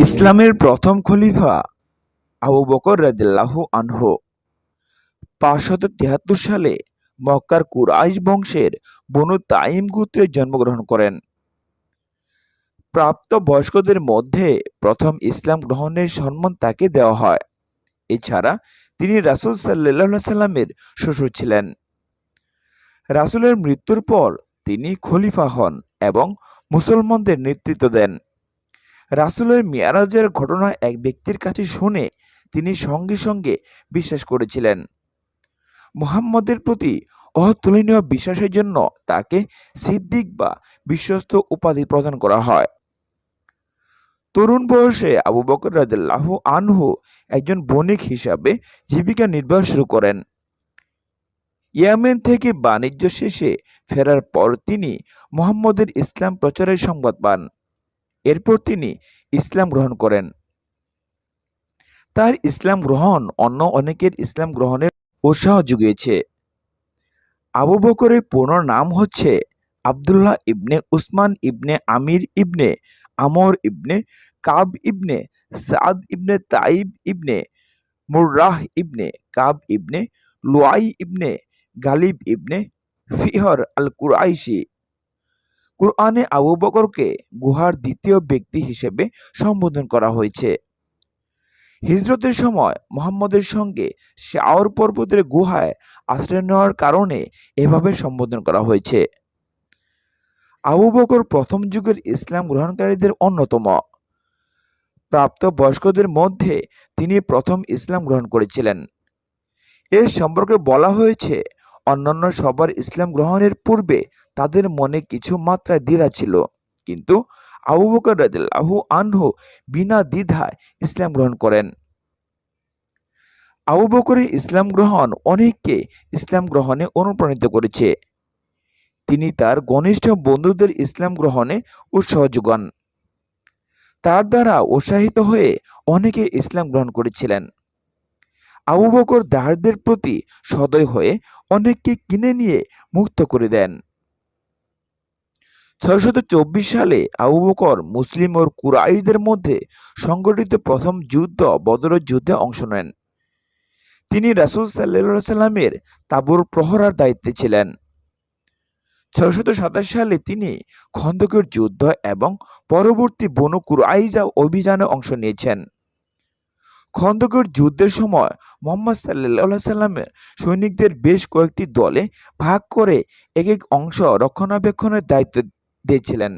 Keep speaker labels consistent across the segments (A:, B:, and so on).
A: ইসলামের প্রথম খলিফা আবু বকর রাদিল্লাহু আনহু। পাঁচশত তিয়াত্তর সালে মক্কার কুরাইশ বংশের বনু তাইম গোত্রে জন্মগ্রহণ করেন। প্রাপ্ত বয়স্কদের মধ্যে প্রথম ইসলাম গ্রহণের সম্মান তাকে দেওয়া হয়। এছাড়া তিনি রাসূল সাল্লাহ সাল্লামের শ্বশুর ছিলেন। রাসূলের মৃত্যুর পর তিনি খলিফা হন এবং মুসলমানদের নেতৃত্ব দেন। রাসূলের মিয়ারাজের ঘটনা এক ব্যক্তির কাছে শুনে তিনি সঙ্গে সঙ্গে বিশ্বাস করেছিলেন। মুহাম্মদের প্রতি অতুলনীয় বিশ্বাসের জন্য তাকে সিদ্দিক বা বিশ্বস্ত উপাধি প্রদান করা হয়। তরুণ বয়সে আবু বকর রাদিয়াল্লাহু আনহু একজন বণিক হিসাবে জীবিকা নির্বাহ শুরু করেন। ইয়েমেন থেকে বাণিজ্য শেষে ফেরার পর তিনি মোহাম্মদের ইসলাম প্রচারের সংবাদ পান। এরপর তিনি ইসলাম গ্রহণ করেন। তার ইসলাম গ্রহণ অন্য অনেকের ইসলাম গ্রহণের উৎসাহ জুগিয়েছে। আবু বকরের পুনর নাম হচ্ছে আবদুল্লাহ ইবনে উসমান ইবনে আমির ইবনে আমর ইবনে কাব ইবনে সাদ ইবনে তাইব ইবনে মুর্রাহ ইবনে কাব ইবনে লুয়াই ইবনে গালিব ইবনে ফিহর আল কুরাইশি কুরআনে আবু বকরকে গুহার দ্বিতীয় ব্যক্তি হিসেবে সম্বোধন করা হয়েছে। হিজরতের সময় মোহাম্মদের সঙ্গে শাওর পর্বতের গুহায় আশ্রয় নেওয়ার কারণে এভাবে সম্বোধন করা হয়েছে। আবু বকর প্রথম যুগের ইসলাম গ্রহণকারীদের অন্যতম। প্রাপ্ত বয়স্কদের মধ্যে তিনি প্রথম ইসলাম গ্রহণ করেছিলেন। এর সম্পর্কে বলা হয়েছে অন্যান্য সবার ইসলাম গ্রহণের পূর্বে তাদের মনে কিছু মাত্রায় দ্বিধা ছিল। কিন্তু আবু বকর রাদিয়াল্লাহু আনহু বিনা দ্বিধায় ইসলাম গ্রহণ করেন। আবু বকরের ইসলাম গ্রহণ অনেককে ইসলাম গ্রহণে অনুপ্রাণিত করেছে। তিনি তার ঘনিষ্ঠ বন্ধুদের ইসলাম গ্রহণে উৎসাহ যোগান। তার দ্বারা উৎসাহিত হয়ে অনেকে ইসলাম গ্রহণ করেছিলেন। আবু বকর দাসদের প্রতি সদয় হয়ে অনেককে কিনে নিয়ে মুক্ত করে দেন। ছয়শত চব্বিশ সালে আবু বকর মুসলিম ও কুরাইশদের মধ্যে সংগঠিত প্রথম যুদ্ধ বদরের যুদ্ধে অংশ নেন। তিনি রাসূল সাল্লাল্লাহু সাল্লামের তাঁবুর প্রহরার দায়িত্বে ছিলেন। ছয়শত সাতাশ সালে তিনি খন্দকের যুদ্ধ এবং পরবর্তী বনু কুরাইজা অভিযানে অংশ নিয়েছেন। খন্দকের যুদ্ধের সময় মোহাম্মদ সাল্লাহ সাল্লামের সৈনিকদের বেশ কয়েকটি দলে ভাগ করে এক এক অংশ রক্ষণাবেক্ষণের দায়িত্ব দিয়েছিলেন।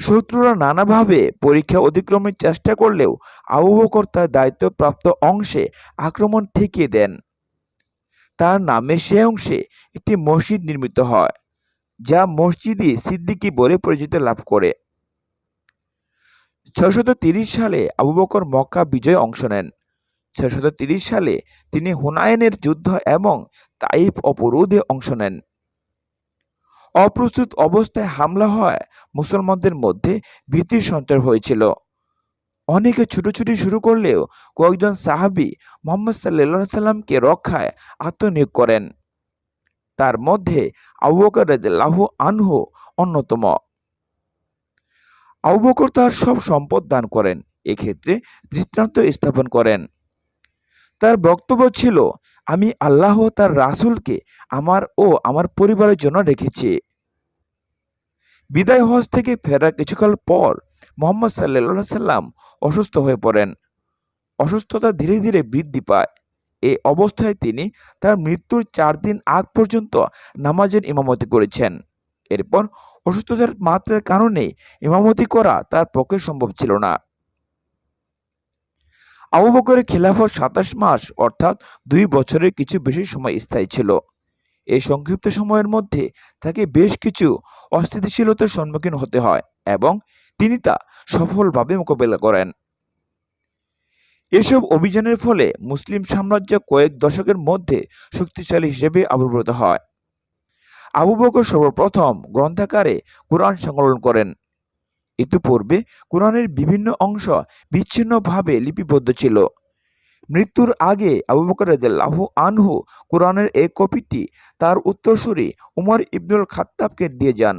A: শত্রুরা নানাভাবে পরীক্ষা অতিক্রমের চেষ্টা করলেও আবু তার দায়িত্বপ্রাপ্ত অংশে আক্রমণ ঠেকিয়ে দেন। তার নামে সে অংশে একটি মসজিদ নির্মিত হয়, যা মসজিদি সিদ্দিকি বলে পরিচিতি লাভ করে। ছয়শত সালে আবু বকর মক্কা বিজয়ে অংশ নেন। ছয়শত সালে তিনি হুনায়নের যুদ্ধ এবং তাইফ অপরোধে অংশ নেন। অপ্রস্তুত অবস্থায় হামলা হয় মুসলমানদের মধ্যে ভীতির সঞ্চার হয়েছিল। অনেকে ছুটোছুটি শুরু করলেও কয়েকজন সাহাবি মোহাম্মদ সাল্লা সাল্লামকে রক্ষায় আত্মনিয়োগ করেন। তার মধ্যে আবু বকর রাদিয়াল্লাহু আনহু অন্যতম। আবু বকর তার সব সম্পদ দান করেন, এক্ষেত্রে দৃষ্টান্ত স্থাপন করেন। তার বক্তব্য ছিল, আমি আল্লাহ তার রাসূলকে আমার ও আমার পরিবারের জন্য রেখেছি। বিদায় হজ থেকে ফেরার কিছুকাল পর মোহাম্মদ সাল্লাহ সাল্লাম অসুস্থ হয়ে পড়েন। অসুস্থতা ধীরে ধীরে বৃদ্ধি পায়। এই অবস্থায় তিনি তার মৃত্যুর চার দিন আগ পর্যন্ত নামাজের ইমামতি করেছেন। এরপর অসুস্থতার মাত্রার কারণে ইমামতি করা তার পক্ষে সম্ভব ছিল না। আবু বকরের খেলাফত সাতাশ মাস অর্থাৎ দুই বছরের কিছু বেশি সময় স্থায়ী ছিল। এই সংক্ষিপ্ত সময়ের মধ্যে তাকে বেশ কিছু অস্থিতিশীলতার সম্মুখীন হতে হয় এবং তিনি তা সফলভাবে মোকাবেলা করেন। এসব অভিযানের ফলে মুসলিম সাম্রাজ্য কয়েক দশকের মধ্যে শক্তিশালী হিসেবে আবির্ভূত হয়। আবু বকর সর্বপ্রথম গ্রন্থাকারে কোরআন সংকলন করেন। ইতিপূর্বে কোরআনের বিভিন্ন অংশ বিচ্ছিন্নভাবে লিপিবদ্ধ ছিল। মৃত্যুর আগে আবু বকর লাহু আনহু কোরআনের এই কপিটি তার উত্তরসূরি উমর ইবনুল খাত্তাবকে দিয়ে যান।